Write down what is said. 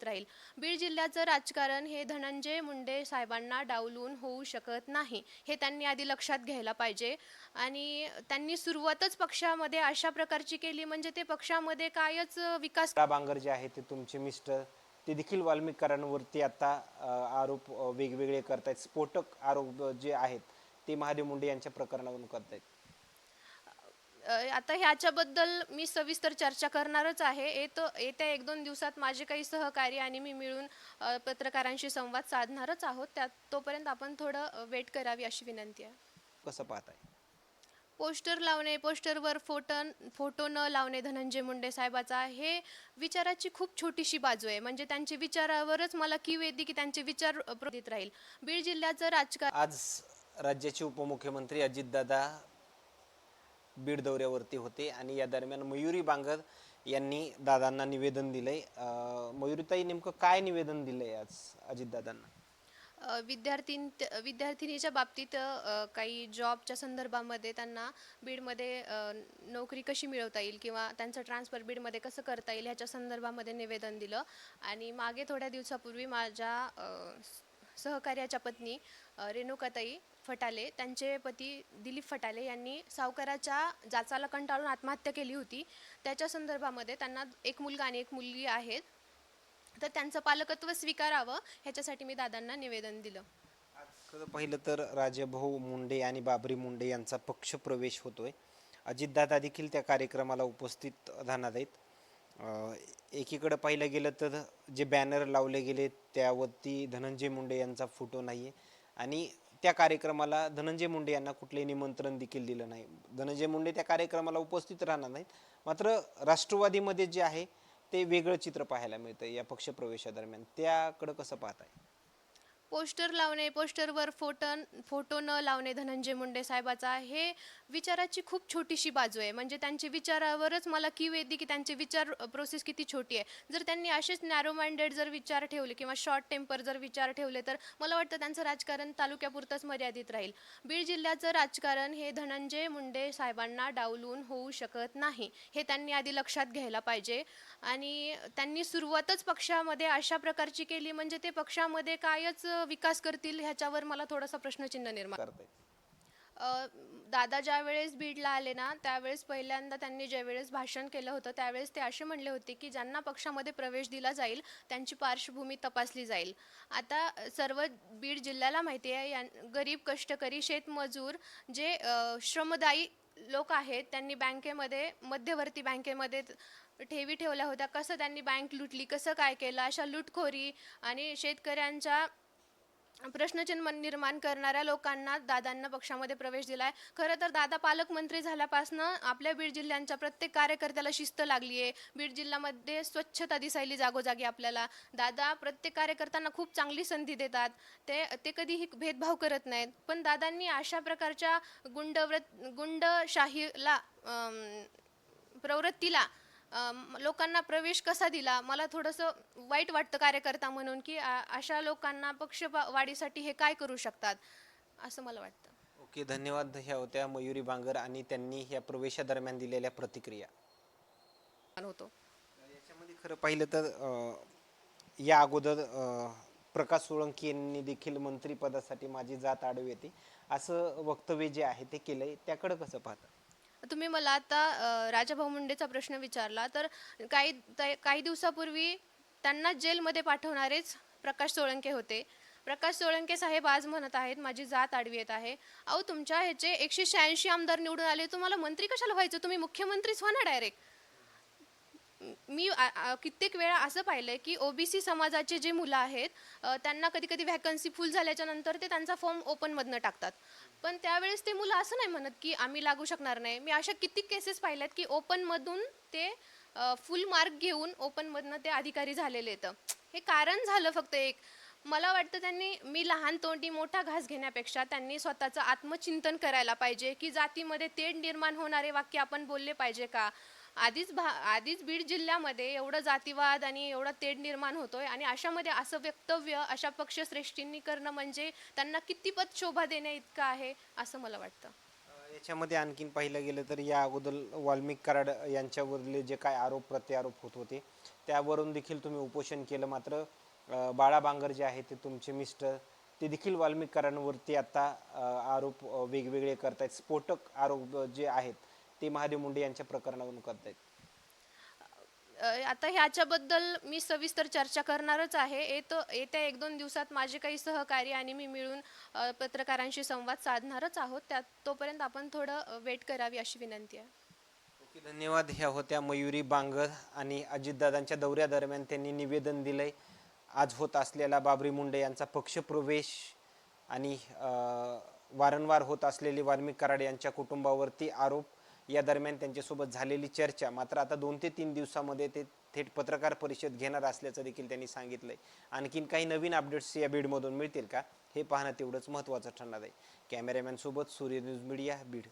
मर्यादित राहील. बीड जिल्ह्याचं राजकारण हे धनंजय मुंडे साहेबांना डावलून होऊ शकत नाही हे त्यांनी आधी लक्षात घ्यायला पाहिजे. आणि त्यांनी सुरुवातच पक्षामध्ये अशा प्रकारची केली म्हणजे ते पक्षामध्ये कायच विकास का बांगर जे आहे ते तुमचे मिस्टर ते देखील वाल्मिकांवरती आता आरोप वेगवेगळे करतायत. स्फोटक आरोप जे आहेत ते महादेव मुंडे यांच्या प्रकरणावरून करतायत. आता ह्याच्याबद्दल मी सविस्तर चर्चा करणारच आहे. येतो येत्या एक दोन दिवसात माझे काही सहकारी आणि मी मिळून पत्रकारांशी संवाद साधणारच आहोत. त्यात तोपर्यंत आपण थोडं वेट करावी अशी विनंती आहे. कसं पाहताय? पोस्टर लावणे पोस्टरवर फोटो फोटो न लावणे धनंजय मुंडे साहेबाचा हे विचाराची खूप छोटीशी बाजू आहे. म्हणजे त्यांच्या विचारावरच मला कीव येते की त्यांचे विचार प्रोदित राहील. बीड जिल्ह्याचं राजकारण आज राज्याचे उपमुख्यमंत्री अजितदादा बीड दौऱ्यावरती होते आणि या दरम्यान मयुरी बांगर यांनी दादांना निवेदन दिलंय. अ, मयुरीताई नेमकं काय निवेदन दिलंय आज अजितदादांना? अ, विद्यार्थीं विद्यार्थिनीच्या बाबतीत अ, काही जॉबच्या संदर्भामध्ये त्यांना बीडमध्ये अ, नोकरी कशी मिळवता येईल किंवा त्यांचं ट्रान्सफर बीडमध्ये कसं करता येईल ह्याच्या संदर्भामध्ये निवेदन दिलं. आणि मागे थोड्या दिवसापूर्वी माझ्या अ, स- सहकार्याच्या पत्नी रेणुकाताई फटाले त्यांचे पती दिलीप फटाले यांनी सावकाराच्या जाचाला कंटाळून आत्महत्या केली होती. त्याच्या संदर्भामध्ये त्यांना एक मुलगा आणि एक मुलगी आहेत. तर त्यांचं पालकत्व स्वीकारावं ह्याच्यासाठी मी दादांना निवेदन दिलं. खरं पाहिलं तर राजाभाऊ मुंडे आणि बाबरी मुंडे यांचा पक्ष प्रवेश होतोय. अजितदादा देखील त्या कार्यक्रमाला उपस्थित राहणार आहेत. एकीकडं पाहिलं गेलं तर जे बॅनर लावले गेले त्यावरती धनंजय मुंडे यांचा फोटो नाही आहे आणि त्या कार्यक्रमाला धनंजय मुंडे यांना कुठले निमंत्रण देखील दिलं नाही. धनंजय मुंडे त्या कार्यक्रमाला उपस्थित राहणार नाहीत. मात्र राष्ट्रवादीमध्ये जे आहे ते वेगळं चित्र पाहायला मिळतं या पक्षप्रवेशादरम्यान. त्याकडं कसं पाहताय? पोस्टर लावणे पोस्टरवर फोटो फोटो न लावणे धनंजय मुंडे साहेबाचा हे विचाराची खूप छोटीशी बाजू आहे. म्हणजे त्यांचे विचारावरच मला कीव येते की त्यांचे विचार प्रोसेस किती छोटी आहे. जर त्यांनी असेच नॅरो माइंडेड जर विचार ठेवले किंवा शॉर्ट टेम्पर जर विचार ठेवले तर मला वाटतं त्यांचं राजकारण तालुक्यापुरतंच मर्यादित राहील. बीड जिल्ह्याचं राजकारण हे धनंजय मुंडे साहेबांना डावलून होऊ शकत नाही हे त्यांनी आधी लक्षात घ्यायला पाहिजे. आणि त्यांनी सुरुवातच पक्षामध्ये अशा प्रकारची केली म्हणजे ते पक्षामध्ये कायच विकास करतील ह्याच्यावर मला थोडासा प्रश्नचिन्ह निर्माण करताय अ, दादा ज्या वेळेस बीडला आले ना त्यावेळेस पहिल्यांदा त्यांनी ज्या वेळेस भाषण केलं होतं त्यावेळेस ते असे म्हणले होते की ज्यांना पक्षामध्ये प्रवेश दिला जाईल त्यांची पार्श्वभूमी तपासली जाईल. आता अ, सर्व बीड जिल्ह्याला माहिती आहे या गरीब कष्टकरी शेतमजूर जे अ, श्रमदायी लोक आहेत त्यांनी बँकेमध्ये मध्यवर्ती बँकेमध्ये ठेवी ठेवल्या होत्या. कसं त्यांनी बँक लुटली कसं काय केलं अशा लुटखोरी आणि शेतकऱ्यांच्या प्रश्नचिन्ह निर्माण करणाऱ्या लोकांना दादांना पक्षामध्ये प्रवेश दिलाय. खरं तर दादा पालकमंत्री झाल्यापासून आपल्या बीड जिल्ह्यांच्या प्रत्येक कार्यकर्त्याला शिस्त लागली आहे बीड जिल्ह्यामध्ये स्वच्छता दिसायली जागोजागी आपल्याला. दादा प्रत्येक कार्यकर्त्यांना खूप चांगली संधी देतात. ते ते कधीही भेदभाव करत नाहीत. पण दादांनी अशा प्रकारच्या गुंडव्रत गुंडशाहीला प्रवृत्तीला लोकांना प्रवेश कसा दिला? मला थोडंसं वाईट वाटतं कार्यकर्ता म्हणून की अशा लोकांना पक्ष वाढीसाठी हे काय करू शकतात? असं मला वाटतं. ओके धन्यवाद. ह्या होत्या मयुरी बांगर आणि त्यांनी ह्या प्रवेशादरम्यान दिलेल्या प्रतिक्रिया. होतो. याच्यामध्ये खरं पाहिलं तर या अगोदर प्रकाश सोळंकी यांनी देखील मंत्रिपदासाठी माझी जात आडवी येते. असं वक्तव्य जे आहे ते केलंय त्याकडं कसं पाहता? तुम्ही मला आता राजाभाऊ मुंडेचा प्रश्न विचारला. तर काही काही दिवसापूर्वी त्यांना जेलमध्ये पाठवणारेच प्रकाश सोळंके होते. प्रकाश सोळंके साहेब आज म्हणत आहेत माझी जात आडवी येत आहे. अहो तुमच्या ह्याचे एकशे शहाऐंशी आमदार निवडून आले. तुम्हाला मंत्री कशाला व्हायचं? तुम्ही मुख्यमंत्रीच व्हा ना डायरेक्ट मी कित्येक वेळा असं पाहिलंय की ओबीसी समाजाचे जे मुलं आहेत त्यांना कधी कधी व्हॅकन्सी फुल झाल्याच्यानंतर ते त्यांचा फॉर्म ओपनमधनं टाकतात. पण त्यावेळेस ते मुलं असं नाही म्हणत की आम्ही लागू शकणार नाही. मी अशा किती केसेस पाहिल्यात की ओपनमधून ते फुल मार्क घेऊन ओपनमधनं ते अधिकारी झालेले आहेत. हे कारण झालं फक्त एक. मला वाटतं त्यांनी मी लहान तोंडी मोठा घास घेण्यापेक्षा त्यांनी स्वतःचं आत्मचिंतन करायला पाहिजे की जातीमध्ये तेढ निर्माण होणारे वाक्य आपण बोलले पाहिजे का? आधीच भा आधीच बीड जिल्ह्यामध्ये एवढं जातीवाद आणि एवढा तेढ निर्माण होतोय आणि अशामध्ये असं वक्तव्य अशा पक्षश्रेष्ठींनी करणं म्हणजे त्यांना कितीपत शोभा देण्या इतकं आहे असं मला वाटतं. याच्यामध्ये आणखीन पाहिलं गेलं तर या अगोदर वाल्मिक कराड यांच्यावरले जे काय आरोप प्रत्यारोप होत होते त्यावरून देखील तुम्ही उपोषण केलं मात्र बाळा बांगर जे आहे ते तुमचे मिस्टर ते देखील वाल्मिक कराडांवरती आता आरोप वेगवेगळे करतायत. स्फोटक आरोप जे आहेत ते महादेव मुंडे यांच्या प्रकरणावरून करतायत. अ, आता ह्याच्याबद्दल मी सविस्तर चर्चा करणारच आहे. येत येत्या एक दोन दिवसात माझे काही सहकारी आणि मी मिळून पत्रकारांशी संवाद साधणारच आहोत. त्यात तोपर्यंत आपण थोडं वेट करावी अशी विनंती आहे. ओके धन्यवाद. ह्या होत्या मयुरी बांगर आणि अजितदादांच्या दौऱ्यादरम्यान त्यांनी निवेदन दिलंय. आज होत असलेला बाबरी मुंडे यांचा पक्षप्रवेश आणि वारंवार होत असलेले वाल्मिक कराड यांच्या कुटुंबावरती आरोप या दरम्यान त्यांच्यासोबत झालेली चर्चा मात्र आता दोन ते तीन दिवसामध्ये ते थेट पत्रकार परिषद घेणार असल्याचं देखील त्यांनी सांगितलंय. आणखीन काही नवीन अपडेट्स या बीडमधून मिळतील का हे पाहणं तेवढंच महत्त्वाचं ठरणार आहे. कॅमेरामॅन सोबत सूर्य न्यूज मीडिया बीड.